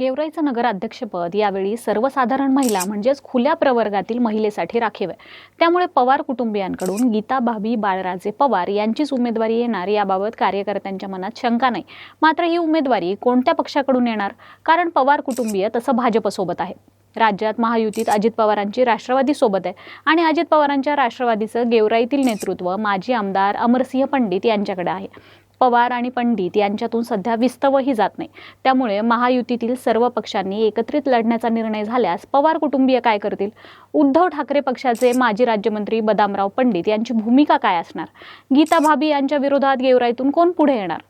गेवराईचं नगराध्यक्षपद यावेळी सर्वसाधारण महिला म्हणजेच खुल्या प्रवर्गातील महिलेसाठी राखीव आहे. त्यामुळे पवार कुटुंबियांकडून गीता भाभी बाळराजे पवार यांचीच उमेदवारी येणार याबाबत कार्यकर्त्यांच्या मनात शंका नाही. मात्र ही उमेदवारी कोणत्या पक्षाकडून येणार? कारण पवार कुटुंबीय तसं भाजपसोबत आहे. राज्यात महायुतीत अजित पवारांची राष्ट्रवादी सोबत आहे. आणि अजित पवारांच्या राष्ट्रवादीचं गेवराईतील नेतृत्व माजी आमदार अमरसिंह पंडित यांच्याकडे आहे. पवार आणि पंडित यांच्यातून सध्या विस्तवही जात नाही. त्यामुळे महायुतीतील सर्व पक्षांनी एकत्रित लढण्याचा निर्णय झाल्यास पवार कुटुंबीय काय करतील? उद्धव ठाकरे पक्षाचे माजी राज्यमंत्री बदामराव पंडित यांची भूमिका काय असणार? गीता भाभी यांच्या विरोधात गेवराईतून कोण पुढे येणार?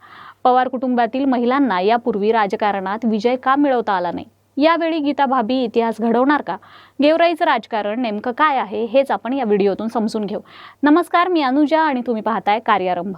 पवार कुटुंबातील महिलांना यापूर्वी राजकारणात विजय का मिळवता आला नाही? यावेळी गीता भाभी इतिहास घडवणार का? गेवराईचं राजकारण नेमकं काय आहे हेच आपण या व्हिडिओतून समजून घेऊ. नमस्कार मी अनुजा आणि तुम्ही पाहताय कार्यारंभ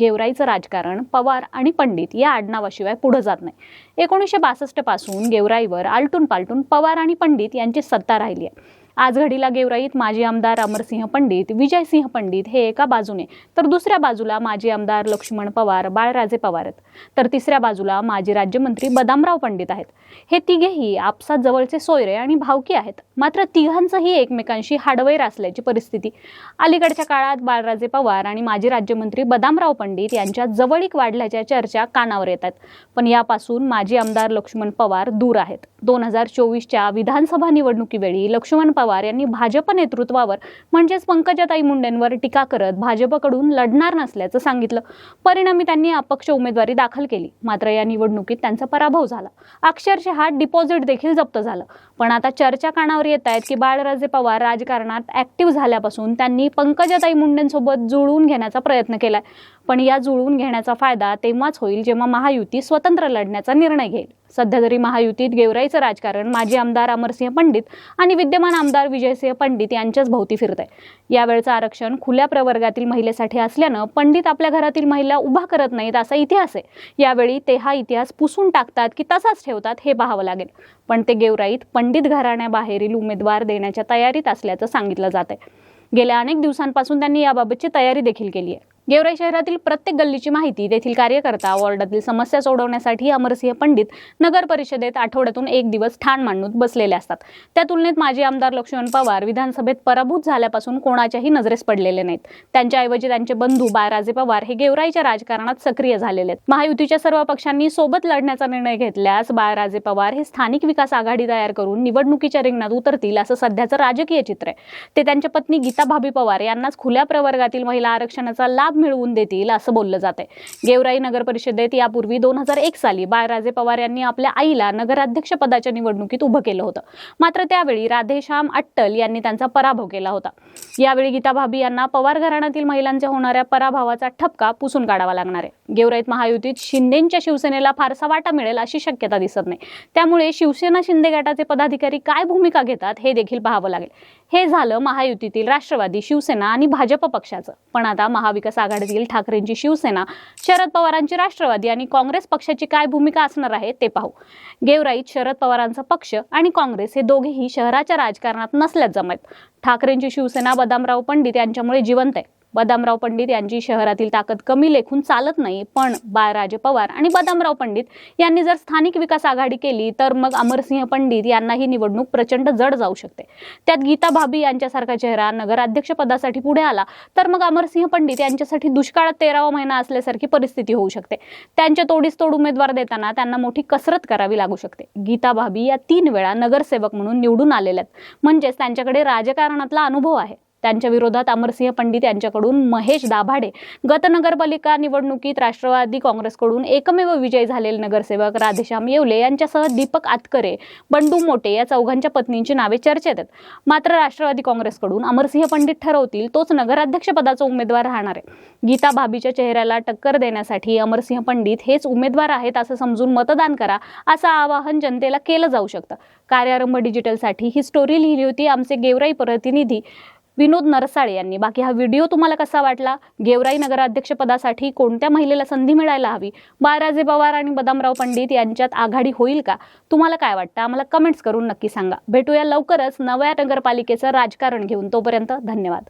गेवराईचं राजकारण पवार आणि पंडित या आडनावाशिवाय पुढं जात नाही. एकोणीसशे बासष्टपासून गेवराईवर आलटून पालटून पवार आणि पंडित यांची सत्ता राहिली आहे. आज घडीला गेवराईत माजी आमदार अमरसिंह पंडित विजयसिंह पंडित हे एका बाजूने. तर दुसऱ्या बाजूला माजी आमदार लक्ष्मण पवार बाळराजे पवार आहेत. तर तिसऱ्या बाजूला माजी राज्यमंत्री बदामराव पंडित आहेत. हे तिघेही आपसात जवळचे सोयरे आणि भावकी आहेत. मात्र तिघांचंही एकमेकांशी हाडवैर असल्याची परिस्थिती. अलीकडच्या काळात बाळराजे पवार आणि माजी राज्यमंत्री बदामराव पंडित यांच्या जवळीक वाढल्याच्या चर्चा कानावर येतात पण यापासून माजी आमदार लक्ष्मण पवार दूर आहेत. दोन हजार चोवीसच्या विधानसभा निवडणुकीवेळी लक्ष्मण पवार यांनी भाजप नेतृत्वावर म्हणजेच पंकजाताई मुंडेंवर टीका करत भाजपकडून लढणार नसल्याचं सांगितलं. परिणामी त्यांनी अपक्ष उमेदवारी दाखल केली. मात्र या निवडणुकीत त्यांचा पराभव झाला. अक्षरशः डिपॉझिट देखील जप्त झालं. पण आता चर्चा कानावर येत आहेत की बाळराजे पवार राजकारणात ऍक्टिव्ह झाल्यापासून त्यांनी पंकजाताई मुंडेंसोबत जुळवून घेण्याचा प्रयत्न केलाय. पण या जुळवून घेण्याचा फायदा तेव्हाच होईल जेव्हा महायुती स्वतंत्र लढण्याचा निर्णय घेईल. सध्या तरी महायुतीत गेवराईचं राजकारण माजी आमदार अमरसिंह पंडित आणि विद्यमान आमदार विजयसिंह पंडित यांच्याच भोवती फिरत आहे. यावेळचं आरक्षण खुल्या प्रवर्गातील महिलेसाठी असल्यानं पंडित आपल्या घरातील महिला उभा करत नाहीत असा इतिहास आहे. यावेळी ते हा इतिहास पुसून टाकतात की तसाच ठेवतात हे पाहावं लागेल. पण ते गेवराईत पंडित घराण्याबाहेरील उमेदवार देण्याच्या तयारीत असल्याचं सांगितलं जात आहे गेल्या अनेक दिवसांपासून त्यांनी याबाबतची तयारी देखील केली आहे. गेवराई शहरातील प्रत्येक गल्लीची माहिती तेथील कार्यकर्ता वॉर्डातील समस्या सोडवण्यासाठी अमरसिंह पंडित नगर परिषदेत आठवड्यातून एक दिवस ठाण मांडून बसलेले असतात. त्या तुलनेत माजी आमदार लक्ष्मण पवार विधानसभेत पराभूत झाल्यापासून कोणाच्याही नजरेस पडलेले नाहीत. त्यांच्याऐवजी त्यांचे बंधू बाळराजे पवार हे गेवराईच्या राजकारणात सक्रिय झालेले आहेत. महायुतीच्या सर्व पक्षांनी सोबत लढण्याचा निर्णय घेतल्यास बाळराजे पवार हे स्थानिक विकास आघाडी तयार करून निवडणुकीच्या रिंगणात उतरतील असं सध्याचं राजकीय चित्र आहे. ते त्यांच्या पत्नी गीता भाभी पवार यांनाच खुल्या प्रवर्गातील महिला आरक्षणाचा लाभ मिळवून देतील असं बोललं जात आहे गेवराई नगर परिषदेत यापूर्वी दोन हजार एक साली बाळराजे पवार यांनी आपल्या आईला नगराध्यक्ष पदाच्या निवडणुकीत उभं केलं होतं. मात्र त्यावेळी राधेश्याम अट्टल यांनी त्यांचा पराभव केला होता. यावेळी गीता भाभी यांना पवार घराण्यातील महिलांच्या होणाऱ्या पराभवाचा ठपका पुसून काढावा लागणार आहे. गेवराईत महायुतीत शिंदेच्या शिवसेनेला फारसा वाटा मिळेल अशी शक्यता दिसत नाही. त्यामुळे शिवसेना शिंदे गटाचे पदाधिकारी काय भूमिका घेतात हे देखील पाहावं लागेल. हे झालं महायुतीतील राष्ट्रवादी शिवसेना आणि भाजप पक्षाचं. पण आता महाविकास आघाडीतील ठाकरेंची शिवसेना शरद पवारांची राष्ट्रवादी आणि काँग्रेस पक्षाची काय भूमिका असणार आहे ते पाहू. गेवराईत शरद पवारांचा पक्ष आणि काँग्रेस हे दोघेही शहराच्या राजकारणात नसल्याच जमत. ठाकरेंची शिवसेना बदामराव पंडित यांच्यामुळे जिवंत आहे. बदामराव पंडित यांची शहरातील ताकद कमी लेखून चालत नाही पण बाळराजे पवार आणि बदामराव पंडित यांनी जर स्थानिक विकास आघाडी केली तर मग अमरसिंह पंडित यांना ही निवडणूक प्रचंड जड जाऊ शकते. त्यात गीता भाभी यांच्यासारखा चेहरा नगराध्यक्ष पदासाठी पुढे आला तर मग अमरसिंह पंडित यांच्यासाठी दुष्काळात तेरावा महिना असल्यासारखी परिस्थिती होऊ शकते. त्यांच्या तोडीस तोड उमेदवार देताना त्यांना मोठी कसरत करावी लागू शकते. गीता भाभी या तीन वेळा नगरसेवक म्हणून निवडून आलेल्या आहेत. म्हणजेच त्यांच्याकडे राजकारणातला अनुभव आहे. त्यांच्या विरोधात अमरसिंह पंडित यांच्याकडून महेश दाभाडे गत नगरपालिका निवडणुकीत राष्ट्रवादी काँग्रेसकडून एकमेव विजय झालेले नगरसेवक राधेश्याम येवले यांच्यासह दीपक आतकरे बंडू मोटे या चौघांच्या पत्नींची नावे चर्चेत आहेत. मात्र राष्ट्रवादी काँग्रेसकडून अमरसिंह पंडित ठरवतील तोच नगराध्यक्षपदाचा उमेदवार राहणार आहे. गीता भाभीच्या चेहऱ्याला टक्कर देण्यासाठी अमरसिंह पंडित हेच उमेदवार आहेत असं समजून मतदान करा असं आवाहन जनतेला केलं जाऊ शकतं. कार्यारंभ डिजिटलसाठी ही स्टोरी लिहिली होती आमचे गेवराई प्रतिनिधी विनोद नरसाळे यांनी. बाकी हा व्हिडिओ तुम्हाला कसा वाटला? गेवराई नगराध्यक्षपदासाठी कोणत्या महिलेला संधी मिळायला हवी? बाळराजे पवार आणि बदामराव पंडित यांच्यात आघाडी होईल का? तुम्हाला काय वाटतं? आम्हाला कमेंट्स करून नक्की सांगा. भेटूया लवकरच नव्या नगरपालिकेचं राजकारण घेऊन. तोपर्यंत धन्यवाद.